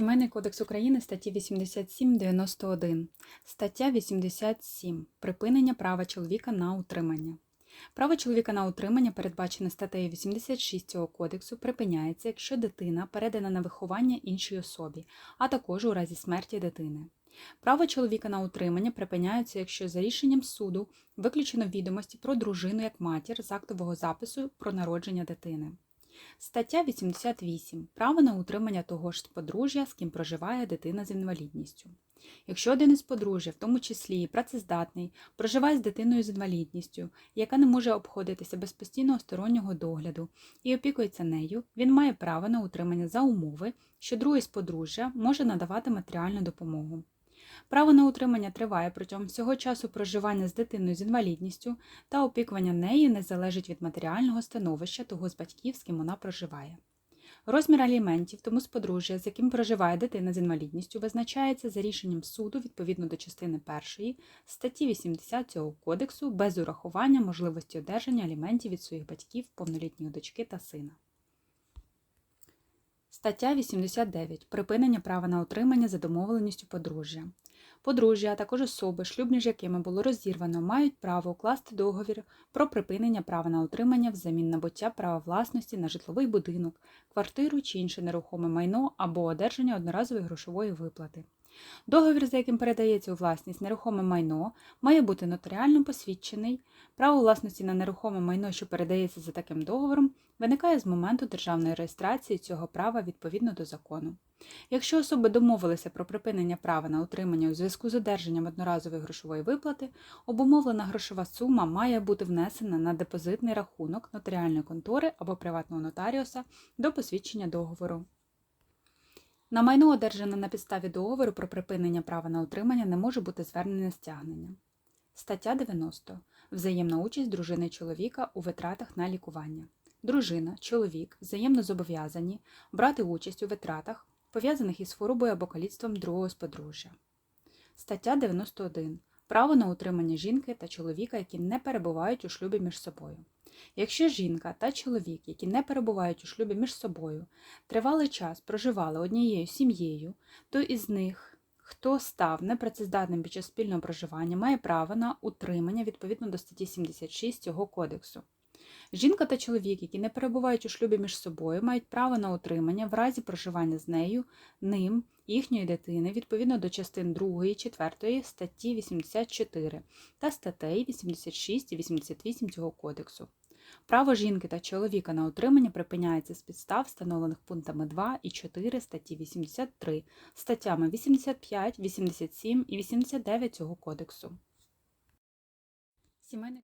Сімейний кодекс України статті 87-91. Стаття 87. Припинення права чоловіка на утримання. Право чоловіка на утримання, передбачене статтею 86 цього кодексу, припиняється, якщо дитина передана на виховання іншій особі, а також у разі смерті дитини. Право чоловіка на утримання припиняється, якщо за рішенням суду виключено відомості про дружину як матір з актового запису про народження дитини. Стаття 88. Право на утримання того ж подружжя, з ким проживає дитина з інвалідністю. Якщо один із подружжя, в тому числі і працездатний, проживає з дитиною з інвалідністю, яка не може обходитися без постійного стороннього догляду і опікується нею, він має право на утримання за умови, що другий з подружжя може надавати матеріальну допомогу. Право на утримання триває протягом всього часу проживання з дитиною з інвалідністю та опікування нею не залежить від матеріального становища того з батьків, з ким вона проживає. Розмір аліментів тому з подружжя, з яким проживає дитина з інвалідністю, визначається за рішенням суду відповідно до частини 1 статті 80 цього кодексу без урахування можливості одержання аліментів від своїх батьків, повнолітньої дочки та сина. Стаття 89. Припинення права на утримання за домовленістю подружжя. Подружжя, а також особи, шлюбні з якими було розірвано, мають право укласти договір про припинення права на отримання взамін набуття права власності на житловий будинок, квартиру чи інше нерухоме майно або одержання одноразової грошової виплати. Договір, за яким передається у власність нерухоме майно, має бути нотаріально посвідчений. Право власності на нерухоме майно, що передається за таким договором, виникає з моменту державної реєстрації цього права відповідно до закону. Якщо особи домовилися про припинення права на утримання у зв'язку з одержанням одноразової грошової виплати, обумовлена грошова сума має бути внесена на депозитний рахунок нотаріальної контори або приватного нотаріуса до посвідчення договору. На майно, одержане на підставі договору про припинення права на утримання, не може бути звернене стягнення. Стаття 90. Взаємна участь дружини чоловіка у витратах на лікування. Дружина, чоловік взаємно зобов'язані брати участь у витратах, пов'язаних із хворобою або каліцтвом другого з подружжя. Стаття 91. Право на утримання жінки та чоловіка, які не перебувають у шлюбі між собою. Якщо жінка та чоловік, які не перебувають у шлюбі між собою, тривалий час проживали однією сім'єю, то із них, хто став непрацездатним під час спільного проживання, має право на утримання відповідно до статті 76 цього кодексу. Жінка та чоловік, які не перебувають у шлюбі між собою, мають право на утримання в разі проживання з нею, ним, їхньої дитини відповідно до частин 2, 4 статті 84 та статей 86 і 88 цього кодексу. Право жінки та чоловіка на отримання припиняється з підстав, встановлених пунктами 2 і 4 статті 83, статтями 85, 87 і 89 цього кодексу. Сімейний